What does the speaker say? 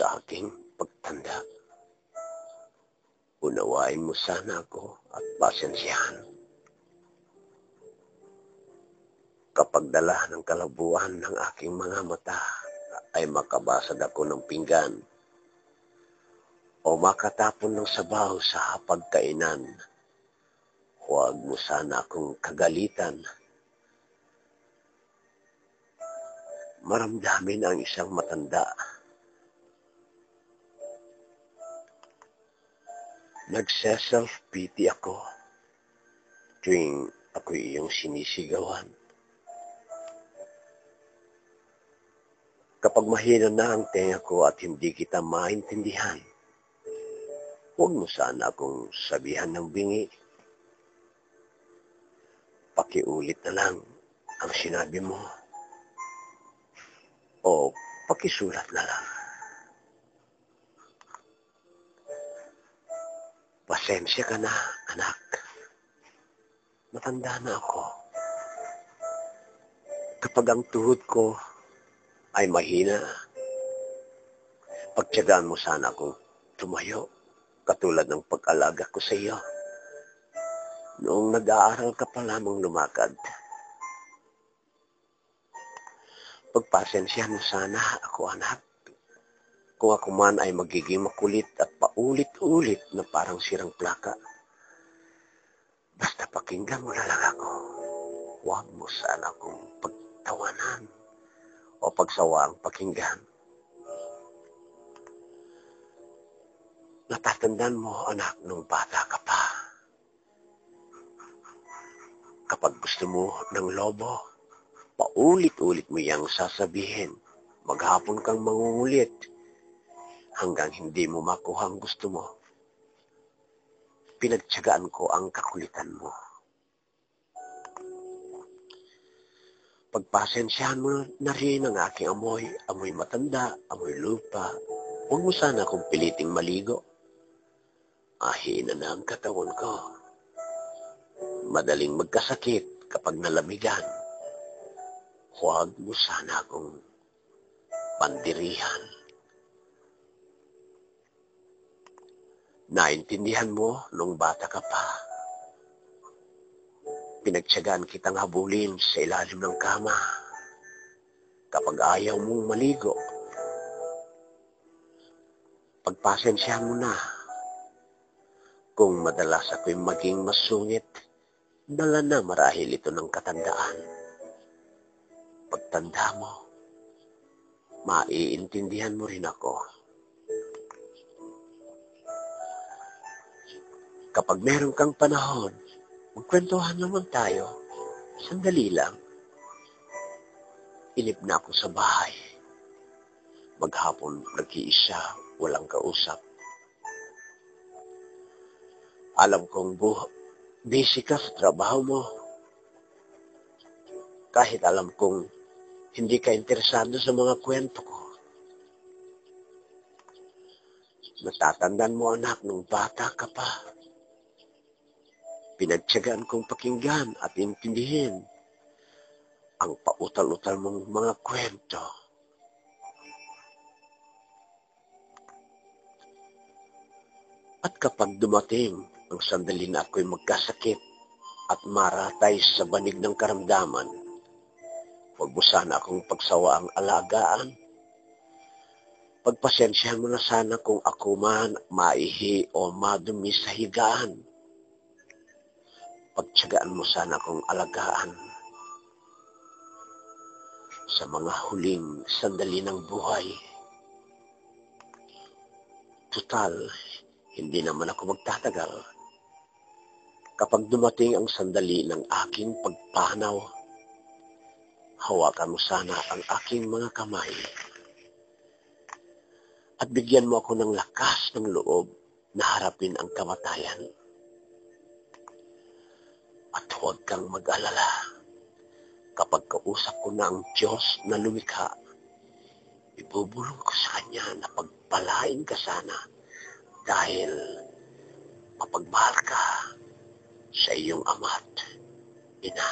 sa aking pagtanda. Unawain mo sana ako at pasensyahan. Kapag dala ng kalabuan ng aking mga mata ay makabasag ako ng pinggan o makatapon ng sabaw sa hapagkainan, huwag mo sana akong kagalitan maramdamin ang isang matanda. Nagse-self-pity ako tuwing ako iyong sinisigawan. Kapag mahina na ang tenga ko at hindi kita maintindihan, huwag mo sana akong sabihan ng bingi. Pakiulit na lang ang sinabi mo. O pakisulat na lang. Pasensya ka na, anak. Matanda na ako. Kapag ang tuhod ko ay mahina, pagtyagaan mo sana akong tumayo, katulad ng pag-alaga ko sa iyo. Noong nag-aaral ka pa lamang lumakad, Pagpasensyahan mo sana ako anak. Kung ako man ay magiging makulit at paulit-ulit na parang sirang plaka. Basta pakinggan mo na lang ako. Huwag mo sana akong pagtawanan o pagsawaang pakinggan. Natatandaan mo, anak, nung bata ka pa. Kapag gusto mo ng lobo, paulit-ulit mo yang sasabihin. Maghapon kang mangungulit hanggang hindi mo makuha ang gusto mo. Pinagtsagaan ko ang kakulitan mo. Pagpasensyahan mo na rin ang aking amoy, amoy matanda, amoy lupa. Huwag mo sana akong piliting maligo. Ahina na ang katawan ko. Madaling magkasakit kapag nalamigan huwag mo sana akong pandirihan. Naintindihan mo nung bata ka pa. Pinagtsagaan kitang habulin sa ilalim ng kama kapag ayaw mong maligo. Pagpasensya mo na kung madalas ako'y maging masungit, dala na marahil ito ng katandaan pagtanda mo, maiintindihan mo rin ako. Kapag meron kang panahon, magkwentuhan naman tayo. Sandali lang. Inip na ako sa bahay. Maghapon nag-iisa, walang kausap. Alam kong buho, busy ka sa trabaho mo. Kahit alam kong hindi ka interesado sa mga kwento ko. Natatandaan mo anak nung bata ka pa. Pinagtsagaan kong pakinggan at intindihin ang pautal-utal mong mga kwento. At kapag dumating ang sandali na ako'y magkasakit at maratay sa banig ng karamdaman, Huwag mo sana akong pagsawa ang alagaan. Pagpasensyahan mo na sana kung ako man maihi o madumi sa higaan. Pagtsagaan mo sana akong alagaan sa mga huling sandali ng buhay. Total, hindi naman ako magtatagal. Kapag dumating ang sandali ng aking pagpanaw, hawakan mo sana ang aking mga kamay at bigyan mo ako ng lakas ng loob na harapin ang kamatayan. At huwag kang mag-alala kapag kausap ko na ang Diyos na lumikha, ibubulong ko sa Kanya na pagpalain ka sana dahil mapagmahal ka sa iyong ama't ina.